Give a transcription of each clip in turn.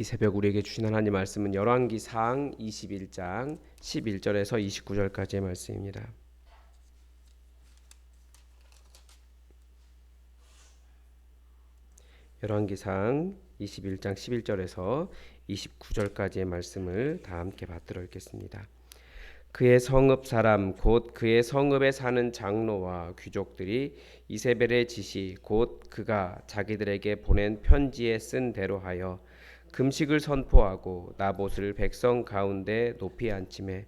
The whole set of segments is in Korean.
이 새벽 우리에게 주신 하나님 말씀은 열왕기 상 21장 11절에서 29절까지의 말씀입니다. 열왕기상 21장 11절에서 29절까지의 말씀을 다 함께 받들어 읽겠습니다. 그의 성읍 사람 곧 그의 성읍에 사는 장로와 귀족들이 이세벨의 지시 곧 그가 자기들에게 보낸 편지에 쓴 대로 하여 금식을 선포하고 나봇을 백성 가운데 높이 앉힘에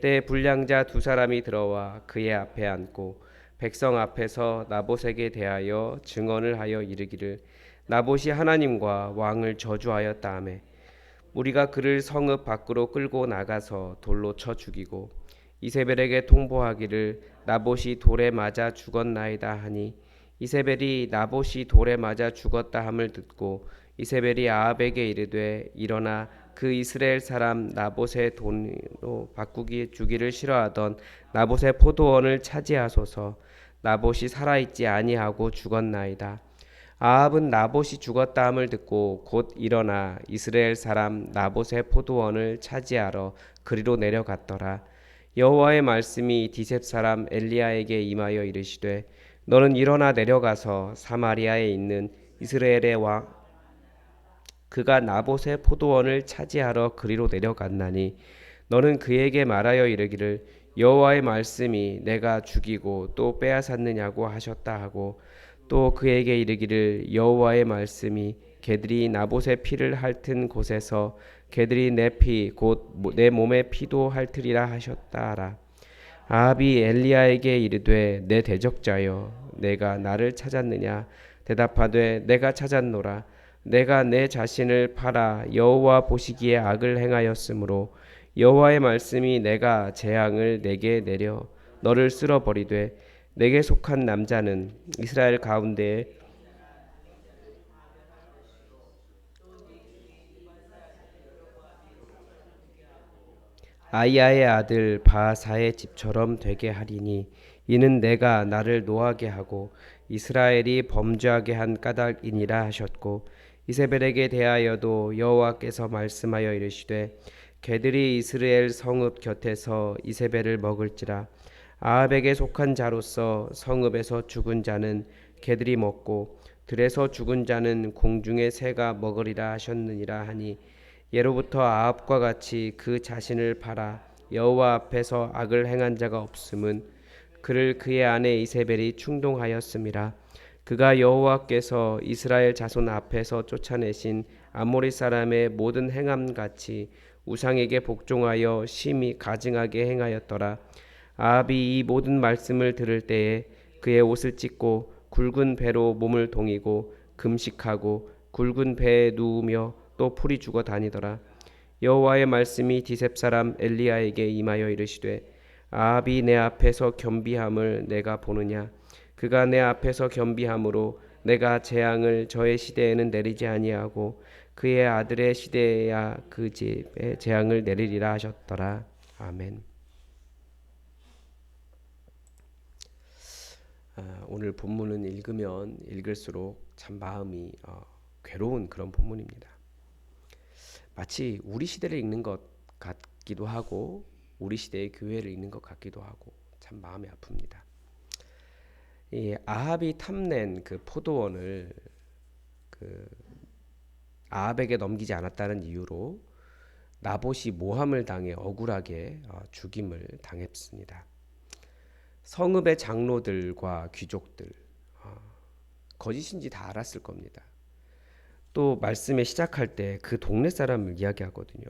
때 불량자 두 사람이 들어와 그의 앞에 앉고 백성 앞에서 나봇에게 대하여 증언을 하여 이르기를 나봇이 하나님과 왕을 저주하였다 하매 우리가 그를 성읍 밖으로 끌고 나가서 돌로 쳐 죽이고 이세벨에게 통보하기를 나봇이 돌에 맞아 죽었나이다 하니 이세벨이 나봇이 돌에 맞아 죽었다 함을 듣고 이세벨이 아합에게 이르되 일어나 그 이스라엘 사람 나봇의 돈으로 바꾸기 주기를 싫어하던 나봇의 포도원을 차지하소서 나봇이 살아있지 아니하고 죽었나이다 아합은 나봇이 죽었다 함을 듣고 곧 일어나 이스라엘 사람 나봇의 포도원을 차지하러 그리로 내려갔더라. 여호와의 말씀이 디셉 사람 엘리야에게 임하여 이르시되 너는 일어나 내려가서 사마리아에 있는 이스라엘의 왕 그가 나봇의 포도원을 차지하러 그리로 내려갔나니 너는 그에게 말하여 이르기를 여호와의 말씀이 내가 죽이고 또 빼앗았느냐고 하셨다 하고 또 그에게 이르기를 여호와의 말씀이 개들이 나봇의 피를 핥은 곳에서 개들이 내 피 곧 내 몸의 피도 핥으리라 하셨다라. 아합이 엘리야에게 이르되 내 대적자여 내가 나를 찾았느냐 대답하되 내가 찾았노라 내가 내 자신을 팔아 여호와 보시기에 악을 행하였으므로 여호와의 말씀이 내가 재앙을 내게 내려 너를 쓸어 버리되 내게 속한 남자는 이스라엘 가운데 아이야의 아들 바사의 집처럼 되게 하리니 이는 내가 나를 노하게 하고 이스라엘이 범죄하게 한 까닭이니라 하셨고 이세벨에게 대하여도 여호와께서 말씀하여 이르시되 개들이 이스라엘 성읍 곁에서 이세벨을 먹을지라. 아합에게 속한 자로서 성읍에서 죽은 자는 개들이 먹고 들에서 죽은 자는 공중의 새가 먹으리라 하셨느니라 하니 예로부터 아합과 같이 그 자신을 팔아 여호와 앞에서 악을 행한 자가 없음은 그를 그의 아내 이세벨이 충동하였음이라 그가 여호와께서 이스라엘 자손 앞에서 쫓아내신 아모리 사람의 모든 행함 같이 우상에게 복종하여 심히 가증하게 행하였더라 아합이 이 모든 말씀을 들을 때에 그의 옷을 찢고 굵은 배로 몸을 동이고 금식하고 굵은 배에 누우며 또 풀이 죽어 다니더라. 여호와의 말씀이 디셉 사람 엘리야에게 임하여 이르시되 아합이 내 앞에서 겸비함을 내가 보느냐 그가 내 앞에서 겸비함으로 내가 재앙을 저의 시대에는 내리지 아니하고 그의 아들의 시대에야 그 집에 재앙을 내리리라 하셨더라. 아멘. 아, 오늘 본문은 읽으면 읽을수록 참 마음이 어, 괴로운 그런 본문입니다. 마치 우리 시대를 읽는 것 같기도 하고 우리 시대의 교회를 읽는 것 같기도 하고 참 마음이 아픕니다. 이 아합이 탐낸 그 포도원을 그 아합에게 넘기지 않았다는 이유로 나봇이 모함을 당해 억울하게 어, 죽임을 당했습니다. 성읍의 장로들과 귀족들 어, 거짓인지 다 알았을 겁니다. 또 말씀에 시작할 때 그 동네 사람을 이야기하거든요.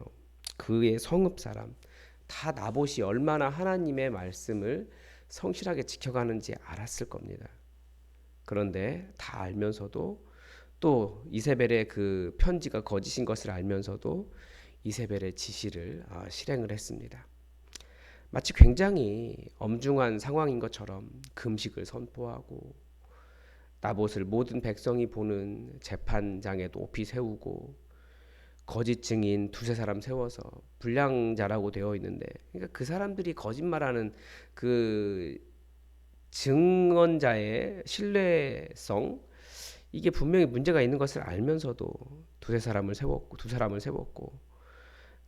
그의 성읍 사람 다 나봇이 얼마나 하나님의 말씀을 성실하게 지켜가는지 알았을 겁니다. 그런데 다 알면서도 또 이세벨의 그 편지가 거짓인 것을 알면서도 이세벨의 지시를 어, 실행을 했습니다. 마치 굉장히 엄중한 상황인 것처럼 금식을 선포하고 나봇을 모든 백성이 보는 재판장에 높이 세우고 거짓 증인 두세 사람 세워서 불량자라고 되어 있는데 그러니까 그 사람들이 거짓말하는 그 증언자의 신뢰성 이게 분명히 문제가 있는 것을 알면서도 두세 사람을 세웠고 두 사람을 세웠고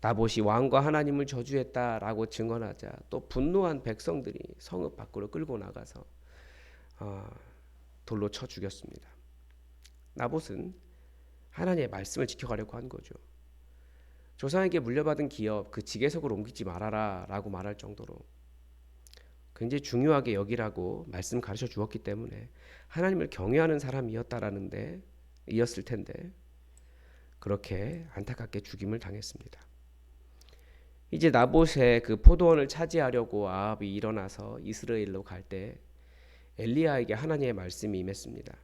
나봇이 왕과 하나님을 저주했다라고 증언하자 또 분노한 백성들이 성읍 밖으로 끌고 나가서 어, 돌로 쳐 죽였습니다. 나봇은 하나님의 말씀을 지켜가려고 한 거죠. 조상에게 물려받은 기업 그 지계석을 옮기지 말아라라고 말할 정도로 굉장히 중요하게 여기라고 말씀 가르쳐 주었기 때문에 하나님을 경외하는 사람이었다라는데 이었을 텐데 그렇게 안타깝게 죽임을 당했습니다. 이제 나봇의 그 포도원을 차지하려고 아합이 일어나서 이스라엘로 갈 때 엘리야에게 하나님의 말씀이 임했습니다.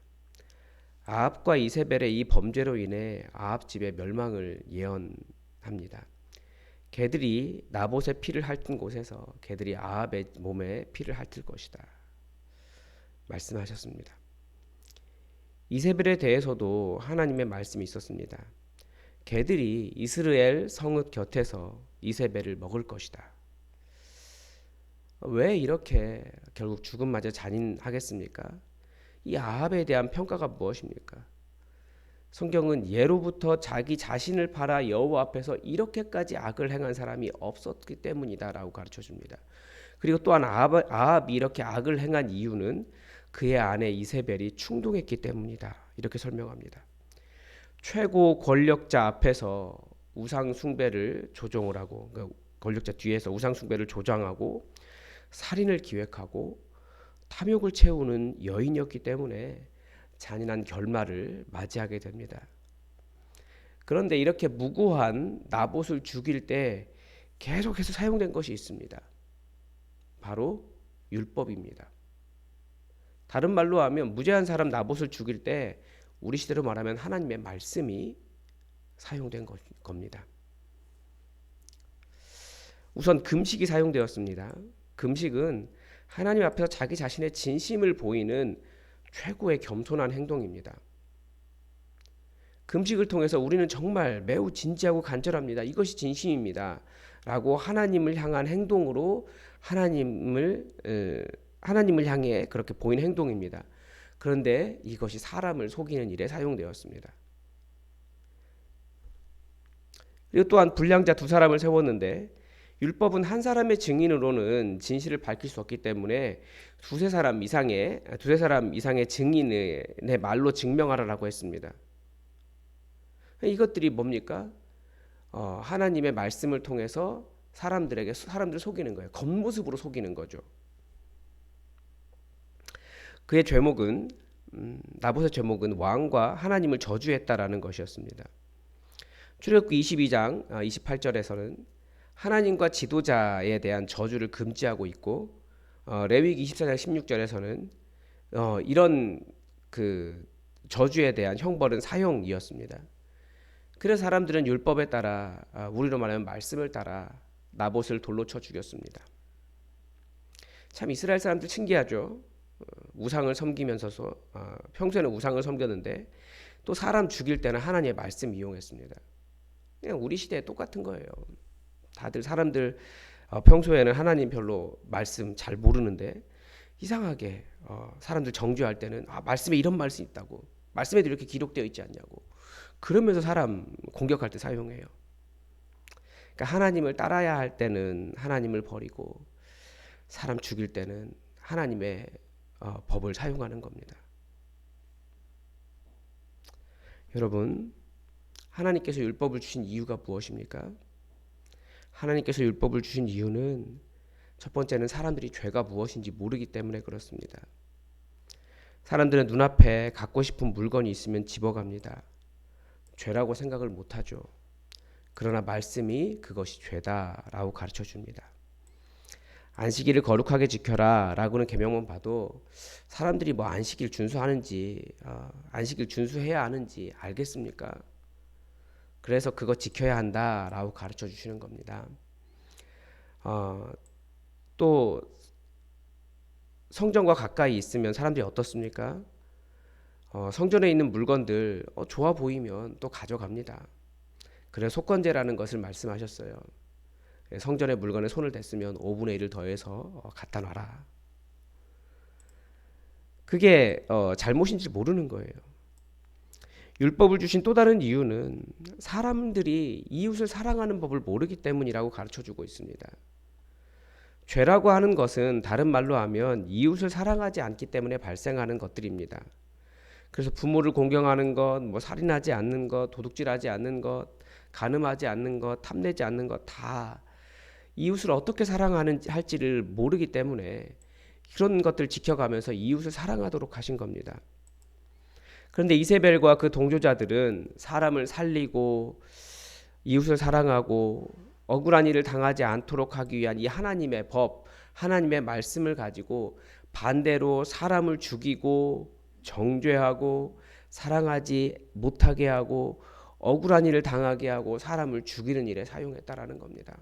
아합과 이세벨의 이 범죄로 인해 아합 집의 멸망을 예언 합니다. 개들이 나봇의 피를 핥은 곳에서 개들이 아합의 몸에 피를 핥을 것이다. 말씀하셨습니다. 이세벨에 대해서도 하나님의 말씀이 있었습니다. 개들이 이스라엘 성읍 곁에서 이세벨을 먹을 것이다. 왜 이렇게 결국 죽음마저 잔인하겠습니까? 이 아합에 대한 평가가 무엇입니까? 성경은 예로부터 자기 자신을 팔아 여호와 앞에서 이렇게까지 악을 행한 사람이 없었기 때문이다라고 가르쳐 줍니다. 그리고 또한 아합, 아합이 이렇게 악을 행한 이유는 그의 아내 이세벨이 충동했기 때문이다. 이렇게 설명합니다. 최고 권력자 앞에서 우상 숭배를 조종을 하고 그 권력자 뒤에서 우상 숭배를 조장하고 살인을 기획하고 탐욕을 채우는 여인이었기 때문에 잔인한 결말을 맞이하게 됩니다. 그런데 이렇게 무고한 나봇을 죽일 때 계속해서 사용된 것이 있습니다. 바로 율법입니다. 다른 말로 하면 무죄한 사람 나봇을 죽일 때 우리 시대로 말하면 하나님의 말씀이 사용된 겁니다. 우선 금식이 사용되었습니다. 금식은 하나님 앞에서 자기 자신의 진심을 보이는 최고의 겸손한 행동입니다. 금식을 통해서 우리는 정말 매우 진지하고 간절합니다. 이것이 진심입니다. 라고 하나님을 향한 행동으로 하나님을 하나님을 향해 그렇게 보이는 행동입니다. 그런데 이것이 사람을 속이는 일에 사용되었습니다. 그리고 또한 불량자 두 사람을 세웠는데 율법은 한 사람의 증인으로는 진실을 밝힐 수 없기 때문에 두세 사람 이상의 두세 사람 이상의 증인의 말로 증명하라라고 했습니다. 이것들이 뭡니까? 어, 하나님의 말씀을 통해서 사람들에게 사람들 속이는 거예요. 겉모습으로 속이는 거죠. 그의 죄목은 음, 나봇의 죄목은 왕과 하나님을 저주했다라는 것이었습니다. 출애굽기 22장 28절에서는 하나님과 지도자에 대한 저주를 금지하고 있고 어, 레위기 24장 16절에서는 어, 이런 그 저주에 대한 형벌은 사형이었습니다. 그래서 사람들은 율법에 따라 아, 우리로 말하면 말씀을 따라 나봇을 돌로 쳐 죽였습니다. 참 이스라엘 사람들 신기하죠. 어, 우상을 섬기면서 어, 평소에는 우상을 섬겼는데 또 사람 죽일 때는 하나님의 말씀 이용했습니다. 그냥 우리 시대에 똑같은 거예요. 다들 사람들 어, 평소에는 하나님 별로 말씀 잘 모르는데 이상하게 어, 사람들 정죄할 때는 아, 말씀에 이런 말씀이 있다고 말씀에도 이렇게 기록되어 있지 않냐고 그러면서 사람 공격할 때 사용해요. 그러니까 하나님을 따라야 할 때는 하나님을 버리고 사람 죽일 때는 하나님의 어, 법을 사용하는 겁니다. 여러분 하나님께서 율법을 주신 이유가 무엇입니까? 하나님께서 율법을 주신 이유는 첫 번째는 사람들이 죄가 무엇인지 모르기 때문에 그렇습니다. 사람들은 눈앞에 갖고 싶은 물건이 있으면 집어갑니다. 죄라고 생각을 못하죠. 그러나 말씀이 그것이 죄다라고 가르쳐 줍니다. 안식일을 거룩하게 지켜라 라고는 계명만 봐도 사람들이 뭐 안식일 준수하는지 어, 안식일 준수해야 하는지 알겠습니까? 그래서 그거 지켜야 한다라고 가르쳐 주시는 겁니다. 어, 또 성전과 가까이 있으면 사람들이 어떻습니까? 어, 성전에 있는 물건들 어, 좋아 보이면 또 가져갑니다. 그래 속건제라는 것을 말씀하셨어요. 성전의 물건에 손을 댔으면 5분의 1을 더해서 어, 갖다 놔라. 그게 어, 잘못인지 모르는 거예요. 율법을 주신 또 다른 이유는 사람들이 이웃을 사랑하는 법을 모르기 때문이라고 가르쳐 주고 있습니다. 죄라고 하는 것은 다른 말로 하면 이웃을 사랑하지 않기 때문에 발생하는 것들입니다. 그래서 부모를 공경하는 것, 뭐 살인하지 않는 것, 도둑질하지 않는 것, 간음하지 않는 것, 탐내지 않는 것 다 이웃을 어떻게 사랑하는지 할지를 모르기 때문에 그런 것들 지켜가면서 이웃을 사랑하도록 하신 겁니다. 그런데 이세벨과 그 동조자들은 사람을 살리고 이웃을 사랑하고 억울한 일을 당하지 않도록 하기 위한 이 하나님의 법, 하나님의 말씀을 가지고 반대로 사람을 죽이고 정죄하고 사랑하지 못하게 하고 억울한 일을 당하게 하고 사람을 죽이는 일에 사용했다라는 겁니다.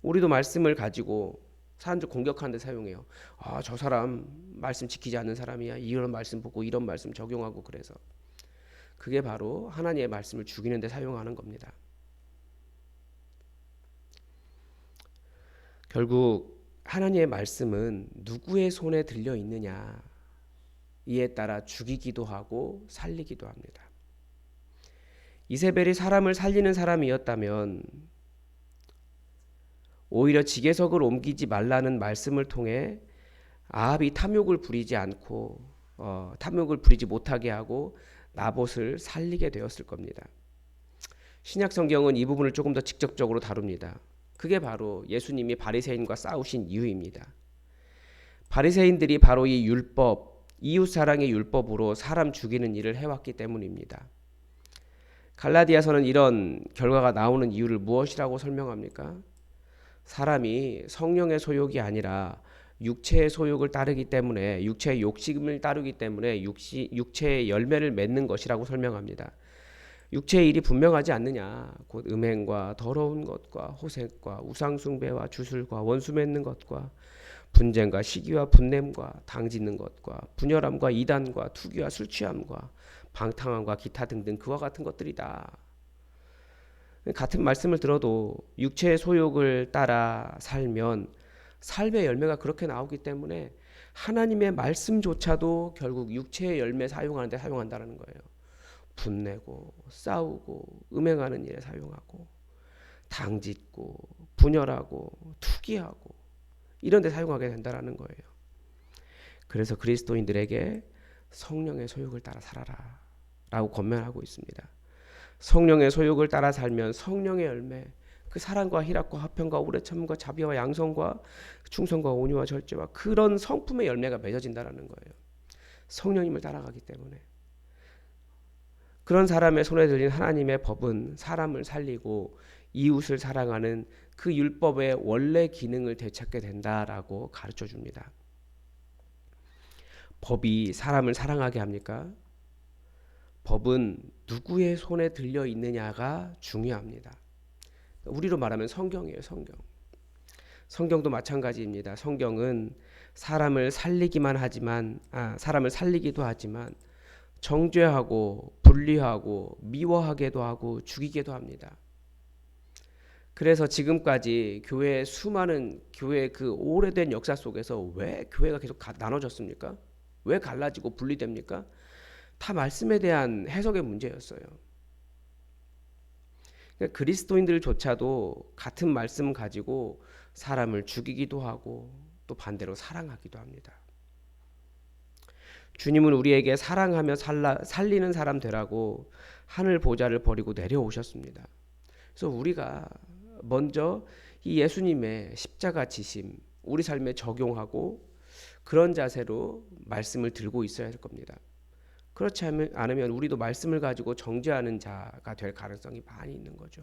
우리도 말씀을 가지고 사람들 공격하는 데 사용해요. 아, 저 사람 말씀 지키지 않는 사람이야. 이런 말씀 보고 이런 말씀 적용하고 그래서 그게 바로 하나님의 말씀을 죽이는 데 사용하는 겁니다. 결국 하나님의 말씀은 누구의 손에 들려 있느냐 이에 따라 죽이기도 하고 살리기도 합니다. 이세벨이 사람을 살리는 사람이었다면 오히려 지게석을 옮기지 말라는 말씀을 통해 아합이 탐욕을 부리지 않고 어, 탐욕을 부리지 못하게 하고 나봇을 살리게 되었을 겁니다. 신약 성경은 이 부분을 조금 더 직접적으로 다룹니다. 그게 바로 예수님이 바리새인과 싸우신 이유입니다. 바리새인들이 바로 이 율법, 이웃 사랑의 율법으로 사람 죽이는 일을 해왔기 때문입니다. 갈라디아서는 이런 결과가 나오는 이유를 무엇이라고 설명합니까? 사람이 성령의 소욕이 아니라 육체의 소욕을 따르기 때문에 육체의 욕심을 따르기 때문에 육시, 육체의 열매를 맺는 것이라고 설명합니다. 육체의 일이 분명하지 않느냐 곧 음행과 더러운 것과 호색과 우상숭배와 주술과 원수 맺는 것과 분쟁과 시기와 분냄과 당짓는 것과 분열함과 이단과 투기와 술 취함과 방탕함과 기타 등등 그와 같은 것들이다. 같은 말씀을 들어도 육체의 소욕을 따라 살면 삶의 열매가 그렇게 나오기 때문에 하나님의 말씀조차도 결국 육체의 열매 사용하는데 사용한다는 거예요. 분내고 싸우고 음행하는 일에 사용하고 당짓고 분열하고 투기하고 이런 데 사용하게 된다는 거예요. 그래서 그리스도인들에게 성령의 소욕을 따라 살아라 라고 권면하고 있습니다. 성령의 소욕을 따라 살면 성령의 열매 그 사랑과 희락과 화평과 오래 참음과 자비와 양성과 충성과 온유와 절제와 그런 성품의 열매가 맺어진다라는 거예요. 성령님을 따라가기 때문에 그런 사람의 손에 들린 하나님의 법은 사람을 살리고 이웃을 사랑하는 그 율법의 원래 기능을 되찾게 된다라고 가르쳐 줍니다. 법이 사람을 사랑하게 합니까? 법은 누구의 손에 들려 있느냐가 중요합니다. 우리로 말하면 성경이에요, 성경. 성경도 마찬가지입니다. 성경은 사람을 살리기만 하지만 아, 사람을 살리기도 하지만 정죄하고 분리하고 미워하게도 하고 죽이게도 합니다. 그래서 지금까지 교회의 수많은 교회 그 오래된 역사 속에서 왜 교회가 계속 나눠졌습니까? 왜 갈라지고 분리됩니까? 다 말씀에 대한 해석의 문제였어요. 그러니까 그리스도인들조차도 같은 말씀 가지고 사람을 죽이기도 하고 또 반대로 사랑하기도 합니다. 주님은 우리에게 사랑하며 살라, 살리는 사람 되라고 하늘 보좌를 버리고 내려오셨습니다. 그래서 우리가 먼저 이 예수님의 십자가 지심 우리 삶에 적용하고 그런 자세로 말씀을 들고 있어야 할 겁니다. 그렇지 않으면 우리도 말씀을 가지고 정죄하는 자가 될 가능성이 많이 있는 거죠.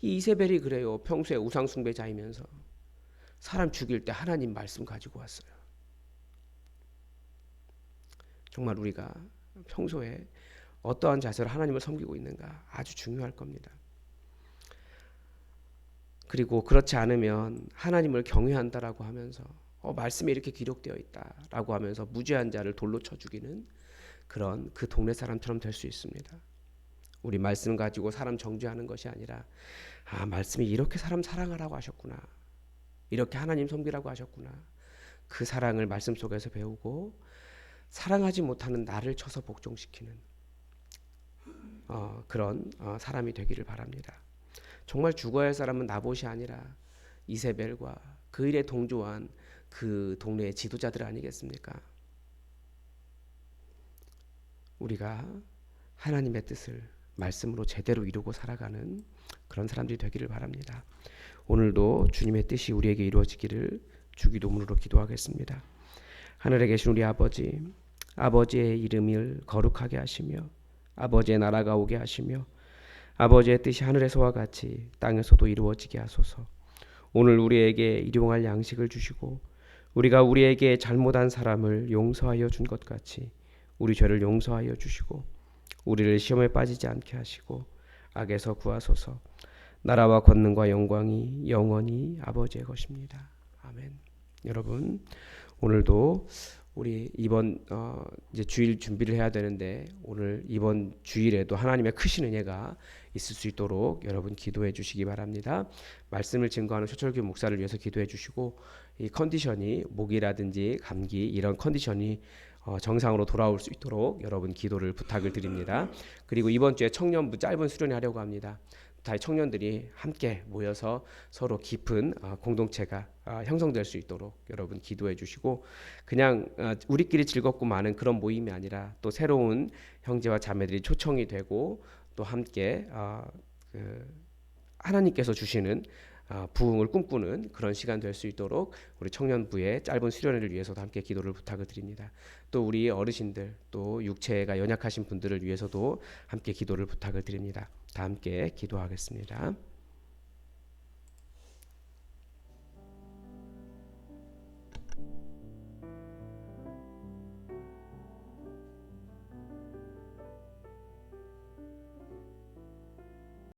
이 이세벨이 그래요. 평소에 우상 숭배자이면서 사람 죽일 때 하나님 말씀 가지고 왔어요. 정말 우리가 평소에 어떠한 자세로 하나님을 섬기고 있는가 아주 중요할 겁니다. 그리고 그렇지 않으면 하나님을 경외한다라고 하면서 어, 말씀에 이렇게 기록되어 있다라고 하면서 무죄한 자를 돌로 쳐 죽이는 그런 그 동네 사람처럼 될 수 있습니다. 우리 말씀 가지고 사람 정죄하는 것이 아니라 아 말씀이 이렇게 사람 사랑하라고 하셨구나. 이렇게 하나님 섬기라고 하셨구나. 그 사랑을 말씀 속에서 배우고 사랑하지 못하는 나를 쳐서 복종시키는 어, 그런 어, 사람이 되기를 바랍니다. 정말 죽어야 할 사람은 나봇이 아니라 이세벨과 그 일에 동조한 그 동네의 지도자들 아니겠습니까? 우리가 하나님의 뜻을 말씀으로 제대로 이루고 살아가는 그런 사람들이 되기를 바랍니다. 오늘도 주님의 뜻이 우리에게 이루어지기를 주기도문으로 기도하겠습니다. 하늘에 계신 우리 아버지, 아버지의 이름을 거룩하게 하시며 아버지의 나라가 오게 하시며 아버지의 뜻이 하늘에서와 같이 땅에서도 이루어지게 하소서. 오늘 우리에게 일용할 양식을 주시고 우리가 우리에게 잘못한 사람을 용서하여 준 것 같이 우리 죄를 용서하여 주시고 우리를 시험에 빠지지 않게 하시고 악에서 구하소서. 나라와 권능과 영광이 영원히 아버지의 것입니다. 아멘. 여러분 오늘도 우리 이번 어 이제 주일 준비를 해야 되는데 오늘 이번 주일에도 하나님의 크신 은혜가 있을 수 있도록 여러분 기도해 주시기 바랍니다. 말씀을 증거하는 초철교 목사를 위해서 기도해 주시고 이 컨디션이 목이라든지 감기 이런 컨디션이 어, 정상으로 돌아올 수 있도록 여러분 기도를 부탁을 드립니다. 그리고 이번 주에 청년부 짧은 수련회 하려고 합니다. 다 청년들이 함께 모여서 서로 깊은 어, 공동체가 어, 형성될 수 있도록 여러분 기도해 주시고 그냥 어, 우리끼리 즐겁고 많은 그런 모임이 아니라 또 새로운 형제와 자매들이 초청이 되고 또 함께 어, 그 하나님께서 주시는 어, 부흥을 꿈꾸는 그런 시간 될 수 있도록 우리 청년부의 짧은 수련회를 위해서도 함께 기도를 부탁을 드립니다. 또 우리 어르신들 또 육체가 연약하신 분들을 위해서도 함께 기도를 부탁을 드립니다. 다 함께 기도하겠습니다.